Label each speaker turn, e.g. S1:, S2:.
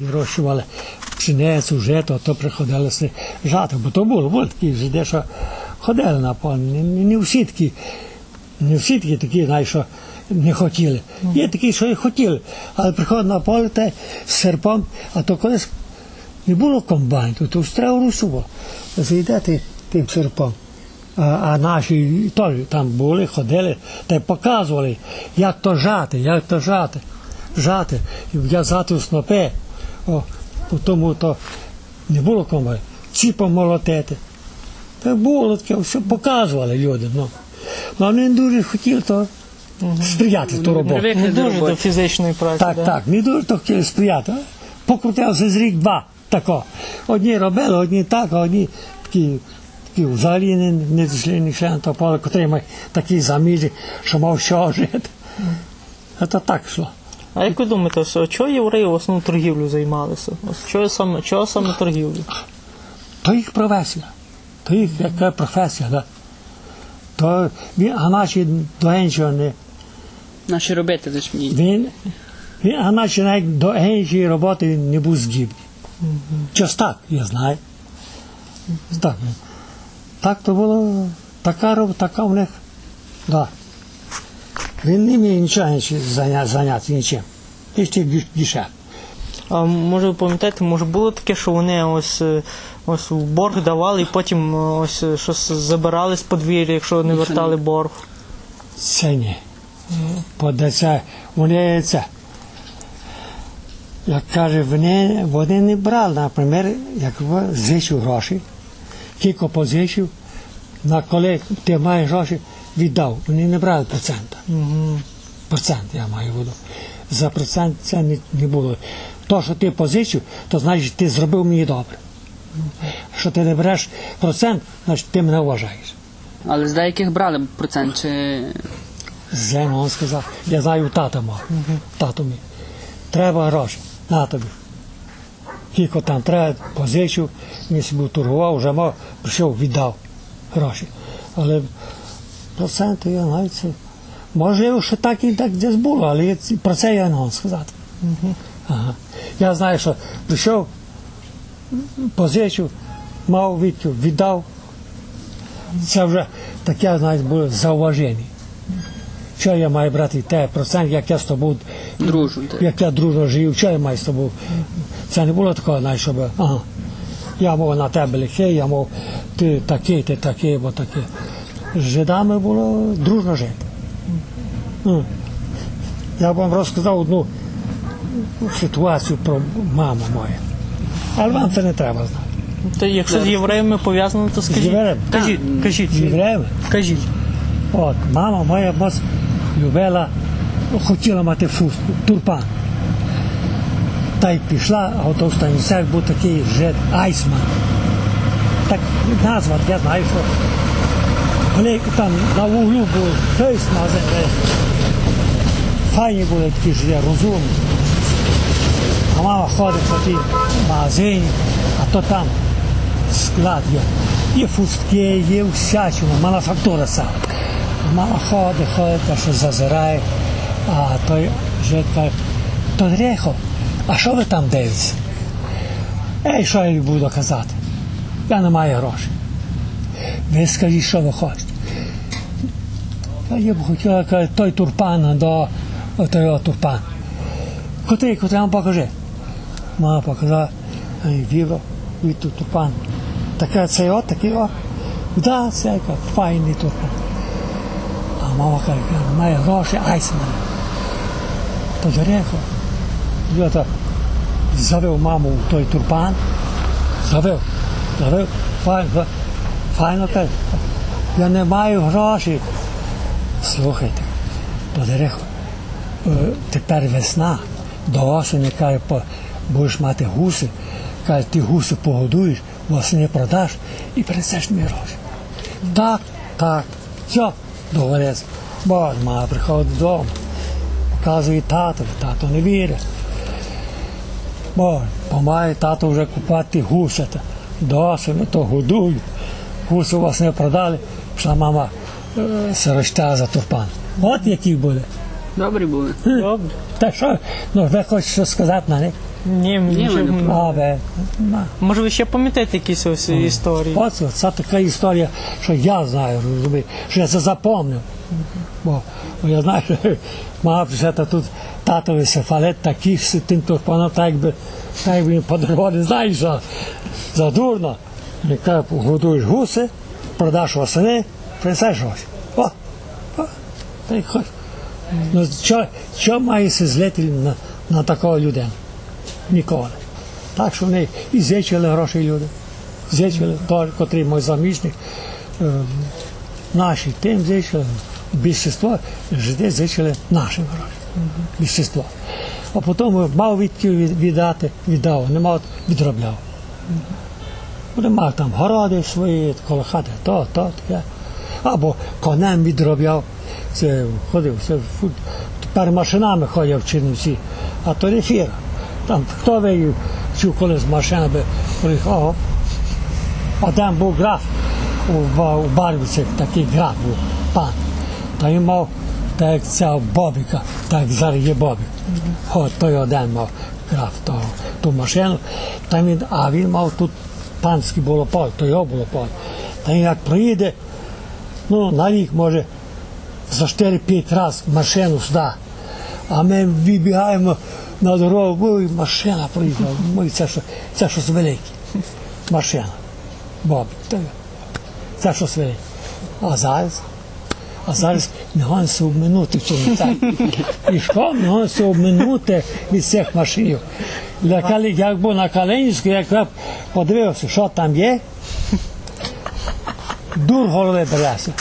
S1: Вирощували пшеницю, жито, то приходилося жати, бо то було, були такі жиди, що ходили на поле. Не, не всі такі, не всі такі, такі, знаєш, що не хотіли. Є такі, що і хотіли, але приходять на поле та з серпом, а то колись не було комбайну, то треба русу було. Зайдете тим серпом. А, а наші теж там були, ходили та й показували, як то жати, як то жати. Жати, в'язати у снопи. О, у тому то не було комбайну. Ціпом молотити. Та було таке, все показували люди. Ну. Ну, вони не дуже хотіли то сприяти ту роботу.
S2: Привикли
S3: Не дуже до фізичної праці.
S1: Так,
S3: да?
S1: так, не дуже то хотіли сприяти. Покрутився з рік два. Тако. Одні робили, одні так, а одні такі, такі взагалі не, не дійшли ні член того поля, котрий мав такі заміжі, що мав що жити. Це так йшло.
S3: А як ви думаєте, ось, чого євреї в основному торгівлю займалися? Ось чого саме, чого саме торгівлю?
S1: То їх професія. То їх яка професія, да. То він, а наші до іншого не.
S2: Наші робити лиш мені.
S1: Він, він, а наші навіть до іншої роботи він не був здібний. Чось так, я знаю. Так, так то було, така робота, така в них. Да. Він не міг нічого зайнятися нічим. Тільки дешев.
S3: А може ви пам'ятаєте, може було таке, що вони ось, е, ось борг давали і потім е, ось е, щось забирали з подвір'я, якщо не вертали борг.
S1: Це ні. Це, вони це. Як каже, вони, вони не брали, наприклад, як зичив гроші, кілько позичив, на коли ти маєш гроші, віддав. Вони не брали процента. Процент я маю в виду. За процент це не, не було. То, що ти позичив, то значить ти зробив мені добре. Що ти не береш процент, значить ти мене вважаєш.
S2: Але з деяких брали процент чи
S1: він сказав, я знаю тата мав. Тато мій. Треба гроші. На тобі. Кілько там треба, позичив, він собі торгував, вже мав, прийшов, віддав гроші. Але знаю це. Може, що так і так десь було, але про це я не можу сказати. Ага. Я знаю, що прийшов, позичив, мав відповідь, віддав. Це вже таке, знаєте, було зауваження. Що я маю брати те процент, як я з тобою,
S2: дружу?
S1: як я дружно жив, що я маю з тобою. Це не було такого, знаєш, щоб ага, я мов на тебе лихий, я мов ти такий, ти такий, бо такий. З жидами було дружно жити. М. Я вам розказав одну ситуацію про маму мою. Але вам це не треба знати.
S3: То якщо з євреями пов'язано, то скажіть.
S1: євреями?
S3: Кажіть, кажіть,
S1: З євреями?
S3: кажіть.
S1: От, мама моя моц любила, хотіла мати фустку, турпан. Та й пішла, а от у Станіцях був такий жит Айсман. Так назва, я знаю, що вони там на вуглу був фейс магазин. Файні були такі ж розумні. А мама ходить по тій магазині, а то там склад є. Є фустки, є всячина, мануфактура сама. А Мама ходить, ходить, та що зазирає, а той жит каже, то грехо, а що ви там дивитеся? Ей, що я їй буду казати? Я не маю грошей. Ви скажіть, що ви хочете. А я б хотіла, каже, той турпан до той о, турпан. Котрий, котрий вам покажи. Мама показала, віво, від тут турпан. Таке цей от, такий о. Да, це файний турпан. А мама каже, я не маю грошей, айс мене. То. Я так завив маму в той турпан. Завив, завив, файно, файно каже. Я не маю грошей. Слухайте, Тодерехо, е, тепер весна, до осені, каже, будеш мати гуси, каже, ти гуси погодуєш, восени продаш і принесеш мені гроші. Так, так, все, договорився. Бо мама приходить додому, показує татові, тато не вірить. Бо помає тато вже купати гусята. До осені то годують. Гуси вас не продали, пішла мама е, сироща за турпан. От які були.
S2: Добрі були.
S3: Добре.
S1: Та що, ну ви хочете щось сказати на них?
S3: Ні,
S2: Ні,
S3: нічого
S2: ви не
S3: не-
S1: А, бе, на.
S3: Може ви ще пам'ятаєте якісь ось історії?
S1: Оце, це така історія, що я знаю, розумію, що я це запомнив. Бо, бо я знаю, що вже та тут татовий сефалет такий з тим турпаном, так якби, так якби він подарував, не знаєш, що задурно. Він годуєш гуси, продаш осени, принесеш гроші. О, та й хоч. Ну, що, що має злити на, на такого людину? Ніколи. Так що вони і зичили гроші люди. Зичили, той, котрий мой заміжник, е, наші тим зичили, більшість жиди зичили нашим гроші. Більшість. А потім мав відки віддати, віддав, не мав, відробляв. Вони мав там городи свої, коло хати, то, то, таке. Або конем відробляв. Це ходив, це тепер машинами ходив в Чернівці, а то не. Там хто виїв, чув колись машина би приїхав. А там був граф у, у Барвіці, такий граф був, пан. Та він мав, так як ця Бобіка, так зараз є Бобік. От той один мав граф того, ту машину. Та він, а він мав тут панське було то його було. Та він як приїде, ну, на рік може за 4-5 разів машину сюди. А ми вибігаємо на дорогу, ой, машина приїхала. Ой, це, що, це щось велике. Машина. Бабі, це щось велике. А зараз? А зараз не обминути в цьому так. І не гонся обминути від цих машин. Як був на Калинівську, як я подивився, що там є, дур голови береся.